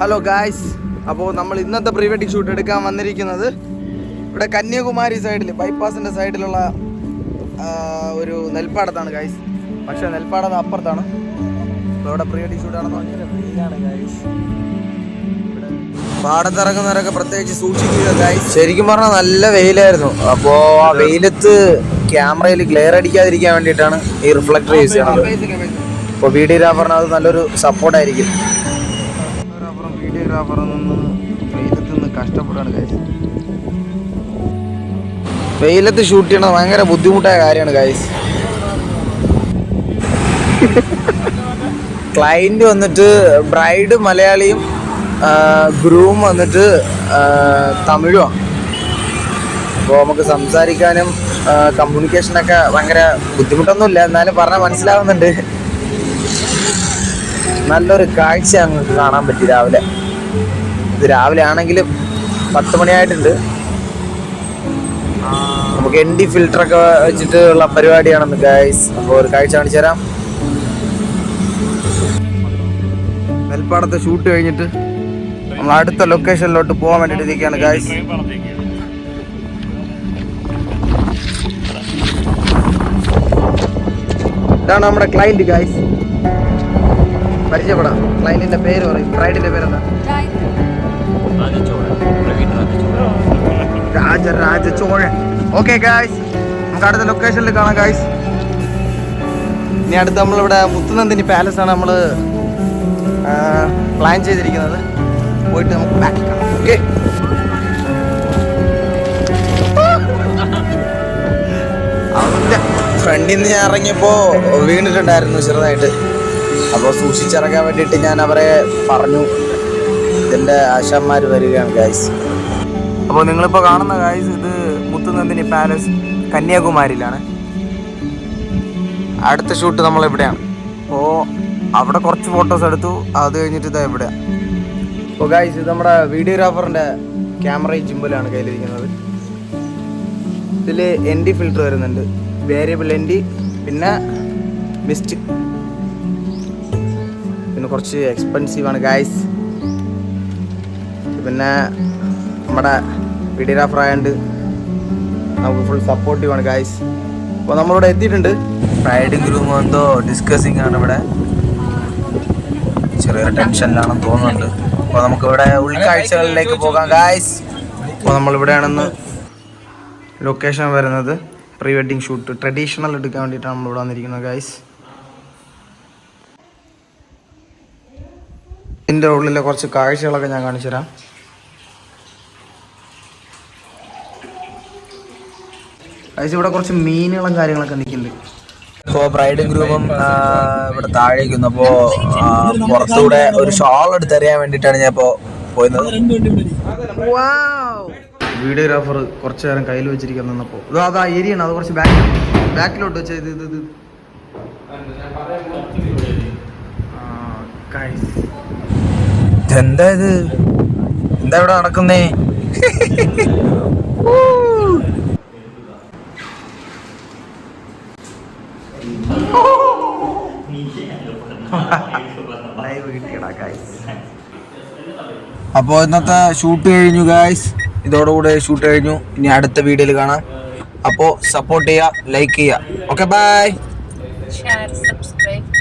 Hello guys അപ്പോൾ നമ്മൾ ഇന്നത്തെ പ്രീ വെഡിങ് ഷൂട്ട് എടുക്കാൻ വന്നിരിക്കുന്നത് ഇവിടെ കന്യാകുമാരി സൈഡിൽ ബൈപ്പാസിന്റെ സൈഡിലുള്ള ഒരു നെൽപ്പാടത്താണ് ഗായ്സ് പക്ഷേ നെൽപ്പാടത്ത് അപ്പുറത്താണ്. അപ്പോൾ ഇവിടെ പ്രീ വെഡിങ് ഷൂട്ടാണെന്ന് ഭയങ്കര വെയിലാണ് ഗായ്സ് പാടത്തിറങ്ങുന്നവരൊക്കെ പ്രത്യേകിച്ച് സൂക്ഷിക്കുക ഗായ്സ് ശരിക്കും പറഞ്ഞാൽ നല്ല വെയിലായിരുന്നു. അപ്പോൾ ആ വെയിലത്ത് ക്യാമറയിൽ ഗ്ലെയർ അടിക്കാതിരിക്കാൻ വേണ്ടിയിട്ടാണ് ഈ റിഫ്ലക്ടർ യൂസ് ചെയ്യുന്നത് അപ്പോൾ വീഡിയോ വീഡിയോഗ്രാഫറിന് അത് നല്ലൊരു സപ്പോർട്ടായിരിക്കും വീഡിയോഗ്രാഫറും നിന്ന് വെയിലത്ത് നിന്ന് കഷ്ടപ്പെടാണ് ഗൈസ് വെയിലത്ത് ഷൂട്ട് ചെയ്യണത് ഭയങ്കര ബുദ്ധിമുട്ടായ കാര്യമാണ് ഗൈസ് ക്ലൈന്റ് വന്നിട്ട് ബ്രൈഡ് മലയാളിയും ഗ്രൂം വന്നിട്ട് തമിഴും തമിഴുമാണ് അപ്പോൾ നമുക്ക് സംസാരിക്കാനും കമ്മ്യൂണിക്കേഷനൊക്കെ ഭയങ്കര ബുദ്ധിമുട്ടൊന്നുമില്ല. എന്നാലും പറഞ്ഞാൽ മനസ്സിലാവുന്നുണ്ട്. നല്ലൊരു കാഴ്ച ഞങ്ങൾക്ക് കാണാൻ പറ്റി രാവിലെ. ഇത് രാവിലെ ആണെങ്കിലും പത്ത് മണിയായിട്ടുണ്ട്. നമുക്ക് എൻ ഡി ഫിൽറ്ററൊക്കെ വെച്ചിട്ട് ഉള്ള പരിപാടിയാണെന്ന് ഗൈസ് അപ്പോൾ ഒരു കാഴ്ച കാണിച്ചു തരാം. നെൽപ്പാടത്തെ ഷൂട്ട് കഴിഞ്ഞിട്ട് നമ്മൾ അടുത്ത ലൊക്കേഷനിലോട്ട് പോകാൻ വേണ്ടിയിട്ട് ഇരിക്കുകയാണ് ഗൈസ് ഇതാണ് നമ്മുടെ ക്ലൈന്റ് ഗൈസ് പരിചയപ്പെടാം. ക്ലൈന്റിന്റെ പേര് പറയും. ബ്രൈഡിന്റെ പേരെന്താ? രാജ ചോഴൻ ഓക്കെ ഗായ്സ് നമുക്ക് അടുത്ത ലൊക്കേഷനിൽ കാണാം ഗായ്സ് ഇനി അടുത്ത് നമ്മളിവിടെ മുത്തുനന്ദിനി പാലസ് ആണ് നമ്മൾ പ്ലാൻ ചെയ്തിരിക്കുന്നത്. പോയിട്ട് നമുക്ക് ബാക്കി കാണാം. ഓക്കെ അവന്റെ ഫ്രണ്ടിൽ നിന്ന് ഞാൻ ഇറങ്ങിയപ്പോൾ വീണിട്ടുണ്ടായിരുന്നു ചെറുതായിട്ട്. അപ്പോൾ സൂക്ഷിച്ചിറങ്ങാൻ വേണ്ടിയിട്ട് ഞാൻ അവരെ പറഞ്ഞു. ഇതിന്റെ ആശാന്മാർ വരികയാണ് ഗായ്സ് അപ്പോൾ നിങ്ങളിപ്പോൾ കാണുന്ന ഗായ്സ് ഇത് മുത്തുനന്ദിനി പാലസ് കന്യാകുമാരിയിലാണ്. അടുത്ത ഷൂട്ട് നമ്മൾ എവിടെയാണ് അപ്പോൾ അവിടെ കുറച്ച് ഫോട്ടോസ് എടുത്തു. അത് കഴിഞ്ഞിട്ട് ഇതാ എവിടെയാണ് അപ്പോൾ ഗായ്സ് ഇത് നമ്മുടെ വീഡിയോഗ്രാഫറിന്റെ ക്യാമറയും ചിമ്പലാണ് കയ്യിലിരിക്കുന്നത്. ഇതിൽ എൻ ഡി ഫിൽറ്റർ വരുന്നുണ്ട്. വേരിയബിൾ എൻ ഡി പിന്നെ മിസ്റ്റ് പിന്നെ കുറച്ച് എക്സ്പെൻസീവ് ആണ് ഗായ്സ് പിന്നെ നമ്മുടെ വീഡിയോഗ്രാഫർ ആയതുകൊണ്ട് നമുക്ക് ഫുൾ സപ്പോർട്ടീവ് ആണ് ഗായ്സ് അപ്പോൾ നമ്മളിവിടെ എത്തിയിട്ടുണ്ട്. റൈഡിങ് റൂം എന്തോ ഡിസ്കസിങ് ആണ് ഇവിടെ. ചെറിയൊരു ടെൻഷനിലാണെന്ന് തോന്നുന്നുണ്ട്. അപ്പോൾ നമുക്കിവിടെ ഉൾക്കാഴ്ചകളിലേക്ക് പോകാം ഗായ്സ് അപ്പോൾ നമ്മളിവിടെയാണെന്ന് ലൊക്കേഷൻ വരുന്നത്. പ്രീ വെഡിങ് ഷൂട്ട് ട്രഡീഷണൽ എടുക്കാൻ വേണ്ടിയിട്ടാണ് നമ്മളിവിടെ വന്നിരിക്കുന്നത് ഗായ്സ് ഇതിന്റെ ഉള്ളിലെ കുറച്ച് കാഴ്ചകളൊക്കെ ഞാൻ കാണിച്ചു തരാം. ഇവിടെ കുറച്ച് മീനുകളും കാര്യങ്ങളൊക്കെ നിൽക്കുന്നുണ്ട്. ഇപ്പോൾ ബ്രൈഡും ഗ്രൂപ്പും ഇവിടെ താഴേക്കുന്നു അപ്പോൾ പുറത്തൂടെ ഒരു ഷോൾ എടുത്തെറിയാൻ വേണ്ടിയിട്ടാണ് ഞാൻ ഇപ്പോൾ പോയിരുന്നത്. വീഡിയോഗ്രാഫർ കുറച്ച് നേരം കയ്യിൽ വെച്ചിരിക്കാൻ നിന്നപ്പോൾ അത് ആ ഏരിയ ആണ്. അത് കുറച്ച് ബാക്ക് ബാക്കിലോട്ട് വെച്ച. ഇത് ഇത്. ഇതെന്താ ഇത്? എന്താ ഇവിടെ നടക്കുന്നേ? അപ്പോ ഇന്നത്തെ ഷൂട്ട് കഴിഞ്ഞു ഗായ്സ് ഇതോടുകൂടെ ഷൂട്ട് കഴിഞ്ഞു. ഇനി അടുത്ത വീഡിയോയിൽ കാണാം. അപ്പോൾ സപ്പോർട്ട് ചെയ്യുക ലൈക്ക് ചെയ്യുക ഓക്കെ ബൈ subscribe.